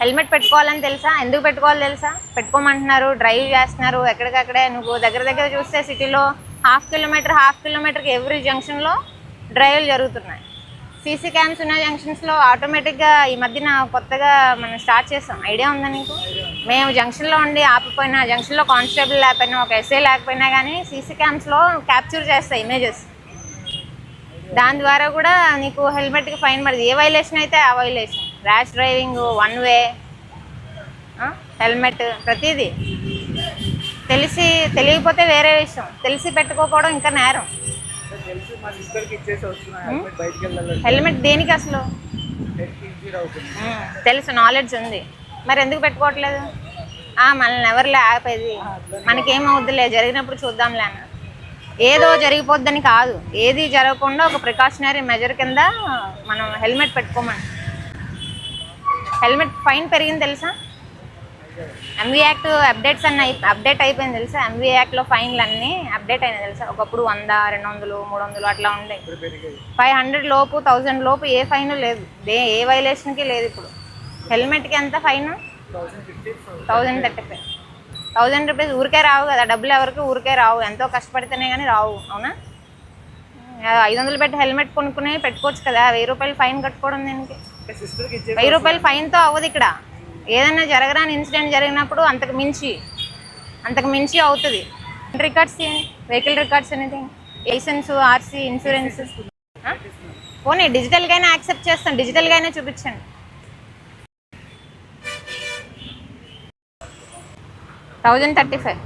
Helmet పెట్టుకోవాలని తెలుసా? ఎందుకు పెట్టుకోవాలి తెలుసా? పెట్టుకోమంటున్నారు డ్రైవ్ చేస్తున్నారు. ఎక్కడికక్కడే నువ్వు దగ్గర దగ్గర చూస్తే సిటీలో హాఫ్ కిలోమీటర్ హాఫ్ కిలోమీటర్కి ఎవ్రీ జంక్షన్లో డ్రైవ్లు జరుగుతున్నాయి. సీసీ క్యామ్స్ ఉన్న జంక్షన్స్లో ఆటోమేటిక్గా ఈ మధ్యన కొత్తగా మనం స్టార్ట్ చేసాం. ఐడియా ఉందా నీకు? మేము జంక్షన్లో ఉండి ఆపిపోయినా జంక్షన్లో కానిస్టేబుల్ లేకపోయినా ఒక ఎస్ఐ లేకపోయినా కానీ సీసీ క్యామ్స్లో క్యాప్చర్ చేస్తాయి ఇమేజెస్ దాని ద్వారా కూడా నీకు హెల్మెట్కి ఫైన్ పడుతుంది. ఏ వైలేషన్ అయితే ఆ violation rash driving one way helmet ప్రతిదీ. తెలిసి తెలియకపోతే వేరే విషయం. తెలిసి పెట్టుకోకపోవడం ఇంకా నేరం. హెల్మెట్ దేనికి అసలు? తెలుసు నాలెడ్జ్ ఉంది. మరి ఎందుకు పెట్టుకోవట్లేదు? మనల్ని ఎవరిలే ఆపేది మనకేమవుద్దిలే జరిగినప్పుడు చూద్దాంలే అన్న. ఏదో జరిగిపోద్దని కాదు. ఏది జరగకుండా ఒక ప్రికాషనరీ మెజర్ కింద మనం హెల్మెట్ పెట్టుకోమని. హెల్మెట్ ఫైన్ పెరిగింది తెలుసా? ఎంవీ యాక్ట్ అప్డేట్స్ అన్ని అప్డేట్ అయిపోయింది తెలుసా? ఎంవీ యాక్ట్లో ఫైన్లు అన్నీ అప్డేట్ అయినాయి తెలుసా? ఒకప్పుడు వంద రెండు వందలు మూడు వందలు అట్లా ఉండే ఫైవ్ హండ్రెడ్ లోపు థౌజండ్ లోపు ఏ ఫైన్ లేదు. దే ఏ వైలేషన్కి లేదు ఇప్పుడు. హెల్మెట్కి ఎంత fine? Thousand thirty five. Thousand rupees ఊరికే రావు కదా డబ్బులు ఎవరికి ఊరికే రావు. ఎంతో కష్టపడితేనే కానీ రావు అవునా? ఐదు వందలు పెట్టి హెల్మెట్ కొనుక్కుని పెట్టుకోవచ్చు కదా వెయ్యి రూపాయలు ఫైన్ కట్టుకోవడం దీనికి? వెయ్యి రూపాయలు ఫైన్తో అవ్వదు ఇక్కడ. ఏదైనా జరగరాని ఇన్సిడెంట్ జరిగినప్పుడు అంతకు మించి అంతకు మించి అవుతుంది. రికార్డ్స్ వెహికల్ రికార్డ్స్ అనేది లైసెన్స్ ఆర్సీ ఇన్సూరెన్స్? పోనీ డిజిటల్గా అయినా యాక్సెప్ట్ చేస్తాను. డిజిటల్గా అయినా చూపించండి. Thousand thirty five.